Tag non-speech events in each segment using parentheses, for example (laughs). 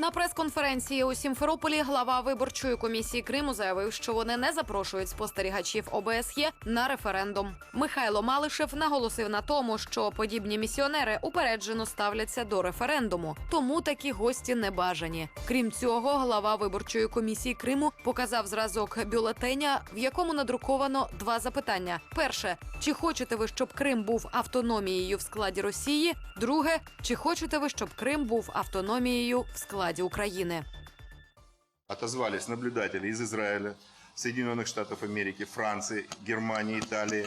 На прес-конференції у Сімферополі глава виборчої комісії Криму заявив, що вони не запрошують спостерігачів ОБСЄ на референдум. Михайло Малишев наголосив на тому, що подібні місіонери упереджено ставляться до референдуму, тому такі гості не бажані. Крім цього, глава виборчої комісії Криму показав зразок бюлетеня, в якому надруковано два запитання: перше, чи хочете ви, щоб Крим був автономією в складі Росії? Друге, чи хочете ви, щоб Крим був автономією в складі України? Отозвались наблюдатели из Израиля, Соединенных Штатов Америки, Франции, Германии, Италии,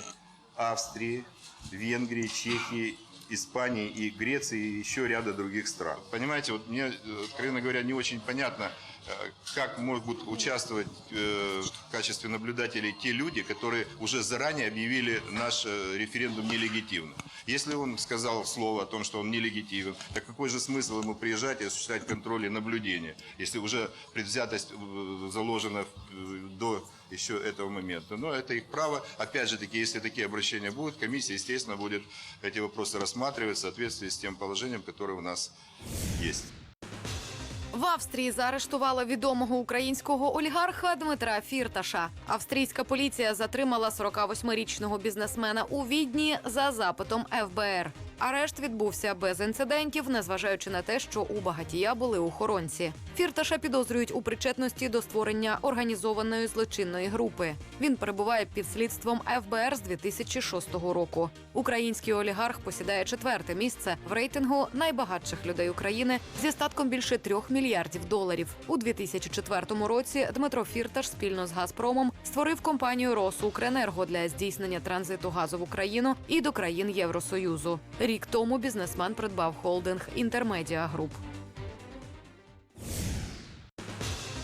Австрии, Венгрии, Чехии, Испании и Греции и еще ряда других стран. Понимаете, вот мне, э, откровенно говоря, не очень понятно, как могут участвовать э, в качестве наблюдателей те люди, которые уже заранее объявили наш э, референдум нелегитимным. Если он сказал слово о том, что он нелегитимен, так какой же смысл ему приезжать и осуществлять контроль и наблюдение, если уже предвзятость э, заложена э, до еще этого момента. Но это их право. Опять же таки, если такие обращения будут, комиссия, естественно, будет эти вопросы рассматривать в соответствии с тем положением, которое у нас есть. В Австрії заарештували відомого українського олігарха Дмитра Фірташа. Австрійська поліція затримала 48-річного бізнесмена у Відні за запитом ФБР. Арешт відбувся без інцидентів, незважаючи на те, що у багатія були охоронці. Фірташа підозрюють у причетності до створення організованої злочинної групи. Він перебуває під слідством ФБР з 2006 року. Український олігарх посідає четверте місце в рейтингу найбагатших людей України зі статком більше трьох мільярдів доларів. У 2004 році Дмитро Фірташ спільно з Газпромом створив компанію «Росукренерго» для здійснення транзиту газу в Україну і до країн Євросоюзу. Рік тому бізнесмен придбав холдинг Інтермедіа Груп.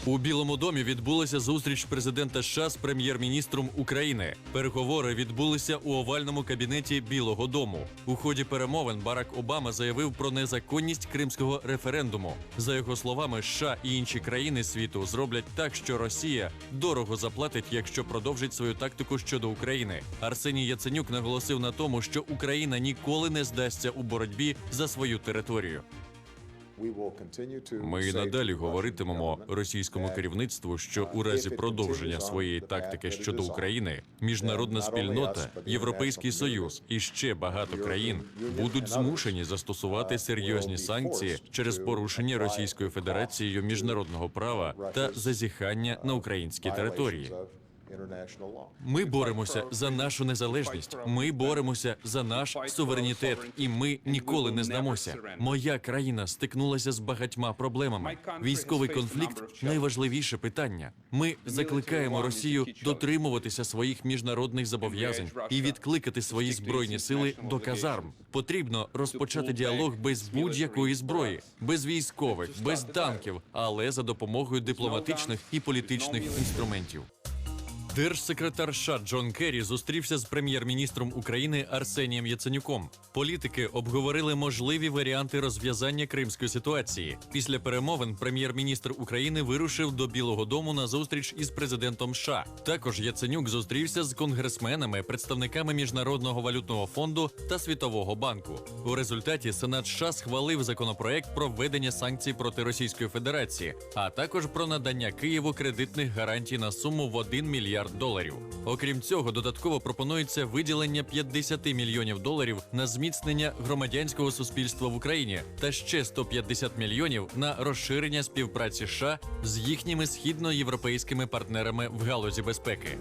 У Білому домі відбулася зустріч президента США з прем'єр-міністром України. Переговори відбулися у овальному кабінеті Білого Дому. У ході перемовин Барак Обама заявив про незаконність кримського референдуму. За його словами, США і інші країни світу зроблять так, що Росія дорого заплатить, якщо продовжить свою тактику щодо України. Арсеній Яценюк наголосив на тому, що Україна ніколи не здасться у боротьбі за свою територію. Ми і надалі говоритимемо російському керівництву, що у разі продовження своєї тактики щодо України міжнародна спільнота, Європейський Союз і ще багато країн будуть змушені застосувати серйозні санкції через порушення Російською Федерацією міжнародного права та зазіхання на українські території. Ми боремося за нашу незалежність. Ми боремося за наш суверенітет, і ми ніколи не здамося. Моя країна стикнулася з багатьма проблемами. Військовий конфлікт найважливіше питання. Ми закликаємо Росію дотримуватися своїх міжнародних зобов'язань і відкликати свої збройні сили до казарм. Потрібно розпочати діалог без будь-якої зброї, без військових, без танків, але за допомогою дипломатичних і політичних інструментів. Держсекретар США Джон Керрі зустрівся з прем'єр-міністром України Арсенієм Яценюком. Політики обговорили можливі варіанти розв'язання кримської ситуації. Після перемовин прем'єр-міністр України вирушив до Білого Дому на зустріч із президентом США. Також Яценюк зустрівся з конгресменами, представниками міжнародного валютного фонду та Світового банку. У результаті Сенат США схвалив законопроект про введення санкцій проти Російської Федерації, а також про надання Києву кредитних гарантій на суму в 1 мільярд доларів. Окрім цього, додатково пропонується виділення 50 мільйонів доларів на зміцнення громадянського суспільства в Україні та ще 150 мільйонів на розширення співпраці США з їхніми східноєвропейськими партнерами в галузі безпеки.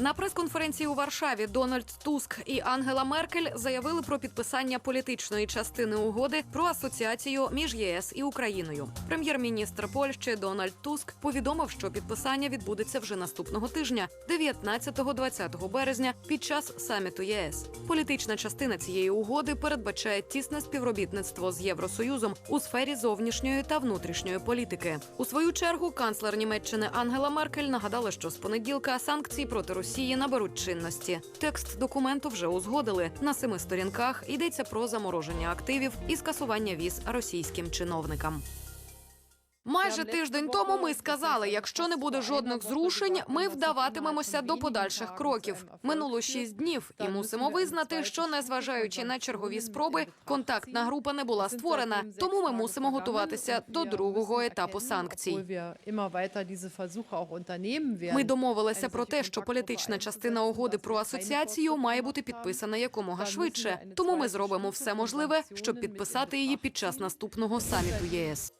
На прес-конференції у Варшаві Дональд Туск і Ангела Меркель заявили про підписання політичної частини угоди про асоціацію між ЄС і Україною. Прем'єр-міністр Польщі Дональд Туск повідомив, що підписання відбудеться вже наступного тижня, 19-20 березня, під час саміту ЄС. Політична частина цієї угоди передбачає тісне співробітництво з Євросоюзом у сфері зовнішньої та внутрішньої політики. У свою чергу канцлер Німеччини Ангела Меркель нагадала, що з понеділка санкції проти Росії наберуть чинності. Текст документу вже узгодили. На семи сторінках йдеться про замороження активів і скасування віз російським чиновникам. Майже тиждень тому ми сказали, якщо не буде жодних зрушень, ми вдаватимемося до подальших кроків. Минуло шість днів, і мусимо визнати, що незважаючи на чергові спроби, контактна група не була створена. Тому ми мусимо готуватися до другого етапу санкцій. Ми домовилися про те, що політична частина угоди про асоціацію має бути підписана якомога швидше. Тому ми зробимо все можливе, щоб підписати її під час наступного саміту ЄС.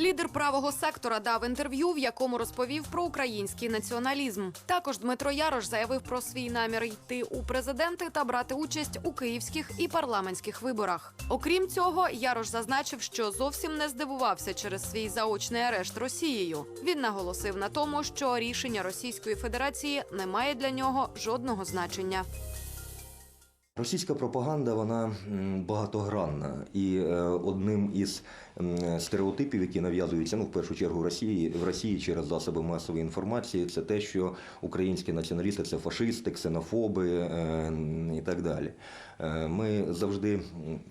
Лідер правого сектора дав інтерв'ю, в якому розповів про український націоналізм. Також Дмитро Ярош заявив про свій намір йти у президенти та брати участь у київських і парламентських виборах. Окрім цього, Ярош зазначив, що зовсім не здивувався через свій заочний арешт Росією. Він наголосив на тому, що рішення Російської Федерації не має для нього жодного значення. Російська пропаганда вона багатогранна, і е, одним із стереотипів, які нав'язуються ну в першу чергу Росії в Росії через засоби масової інформації, це те, що українські націоналісти це фашисти, ксенофоби е, і так далі. Е, Ми завжди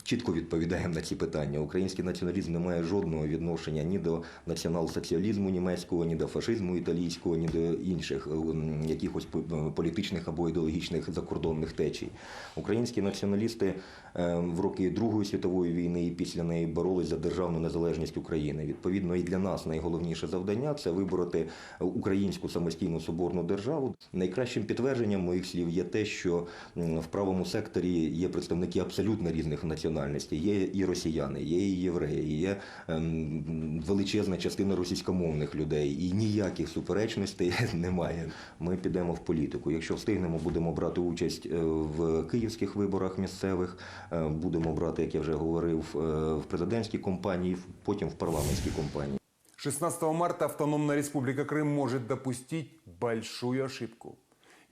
чітко відповідаємо на ці питання. Український націоналізм не має жодного відношення ні до націонал-соціалізму німецького, ні до фашизму італійського, ні до інших е, якихось п- політичних або ідеологічних закордонних течій. Українські націоналісти е, в роки Другої світової війни і після неї боролись за державну незалежність України. Відповідно, і для нас найголовніше завдання це вибороти українську самостійну соборну державу. Найкращим підтвердженням моїх слів є те, що в правому секторі є представники абсолютно різних національностей. Є і росіяни, є і євреї, є ем, величезна частина російськомовних людей, і ніяких суперечностей (laughs) немає. Ми підемо в політику. Якщо встигнемо, будемо брати участь е, в київських виборах місцевих, е, будемо брати, як я вже говорив, е, в президентській компанії, потім в парламентській компанії. 16 марта Автономная Республика Крым может допустить большую ошибку.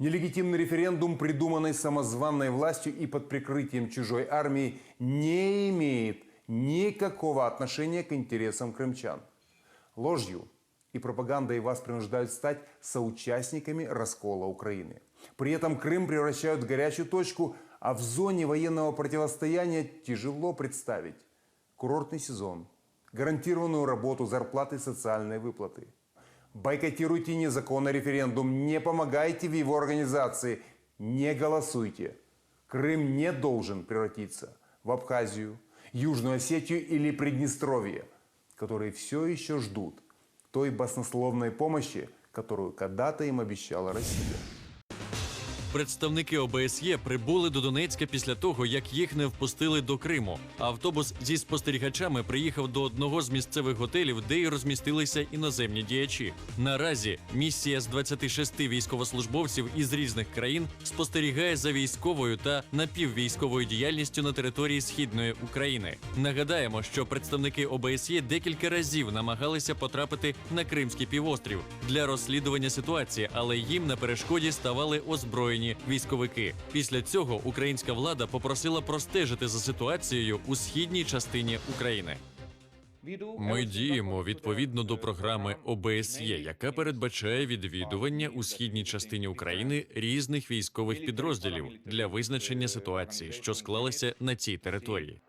Нелегитимный референдум, придуманный самозванной властью и под прикрытием чужой армии, не имеет никакого отношения к интересам крымчан. Ложью и пропагандой вас принуждают стать соучастниками раскола Украины. При этом Крым превращают в горячую точку, а в зоне военного противостояния тяжело представить курортный сезон, гарантированную работу, зарплаты, социальные выплаты. Бойкотируйте незаконный референдум, не помогайте в его организации, не голосуйте. Крым не должен превратиться в Абхазию, Южную Осетию или Приднестровье, которые все еще ждут той баснословной помощи, которую когда-то им обещала Россия. Представники ОБСЄ прибули до Донецька після того, як їх не впустили до Криму. Автобус зі спостерігачами приїхав до одного з місцевих готелів, де й розмістилися іноземні діячі. Наразі місія з 26 військовослужбовців із різних країн спостерігає за військовою та напіввійськовою діяльністю на території східної України. Нагадаємо, що представники ОБСЄ декілька разів намагалися потрапити на Кримський півострів для розслідування ситуації, але їм на перешкоді ставали озброєні військовики. Після цього українська влада попросила простежити за ситуацією у східній частині України. Ми діємо відповідно до програми ОБСЄ, яка передбачає відвідування у східній частині України різних військових підрозділів для визначення ситуації, що склалася на цій території.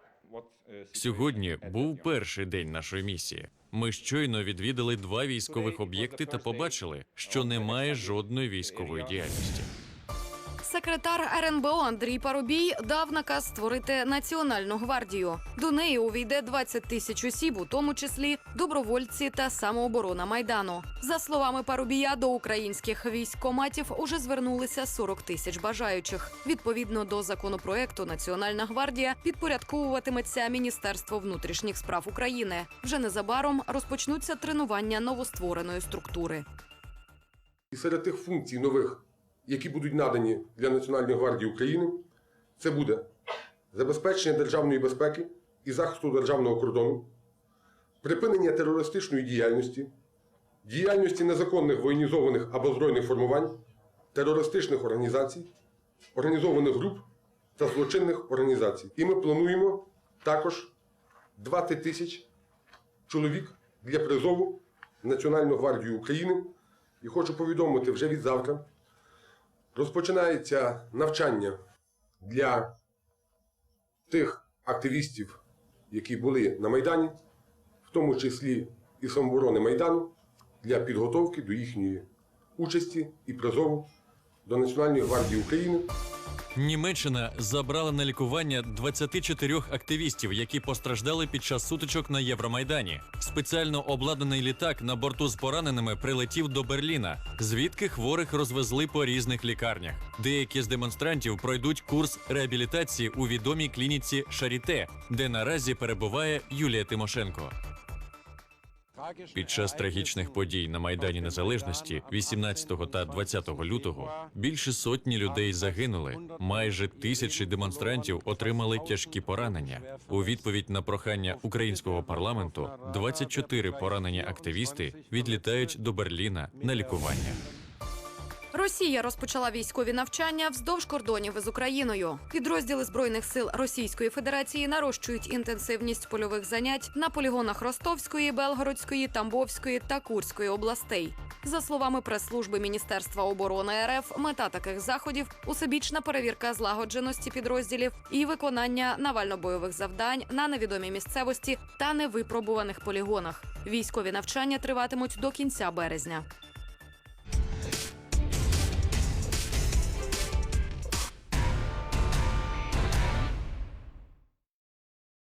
Сьогодні був перший день нашої місії. Ми щойно відвідали два військових об'єкти та побачили, що немає жодної військової діяльності. Секретар РНБО Андрій Парубій дав наказ створити національну гвардію. До неї увійде 20 тисяч осіб, у тому числі добровольці та самооборона майдану. За словами Парубія, до українських військкоматів уже звернулися 40 тисяч бажаючих. Відповідно до законопроекту, Національна гвардія підпорядковуватиметься Міністерство внутрішніх справ України. Вже незабаром розпочнуться тренування новоствореної структури. І серед тих функцій нових, які будуть надані для Національної гвардії України, це буде забезпечення державної безпеки і захисту державного кордону, припинення терористичної діяльності, діяльності незаконних воєнізованих або збройних формувань, терористичних організацій, організованих груп та злочинних організацій. І ми плануємо також 20 тисяч чоловік для призову Національну гвардію України. І хочу повідомити вже від завтра. Розпочинається навчання для тих активістів, які були на Майдані, в тому числі і самоборони Майдану для підготовки до їхньої участі і призову до Національної гвардії України Німеччина забрала на лікування 24 активістів, які постраждали під час сутичок на Євромайдані. Спеціально обладнаний літак на борту з пораненими прилетів до Берліна, звідки хворих розвезли по різних лікарнях. Деякі з демонстрантів пройдуть курс реабілітації у відомій клініці Шаріте, де наразі перебуває Юлія Тимошенко. Під час трагічних подій на Майдані Незалежності 18 та 20 лютого більше сотні людей загинули. Майже тисячі демонстрантів отримали тяжкі поранення. У відповідь на прохання українського парламенту 24 поранені активісти відлітають до Берліна на лікування. Росія розпочала військові навчання вздовж кордонів із Україною. Підрозділи збройних сил Російської Федерації нарощують інтенсивність польових занять на полігонах Ростовської, Белгородської, Тамбовської та Курської областей. За словами прес-служби Міністерства оборони РФ, мета таких заходів усебічна перевірка злагодженості підрозділів і виконання навально-бойових завдань на невідомій місцевості та невипробуваних полігонах. Військові навчання триватимуть до кінця березня.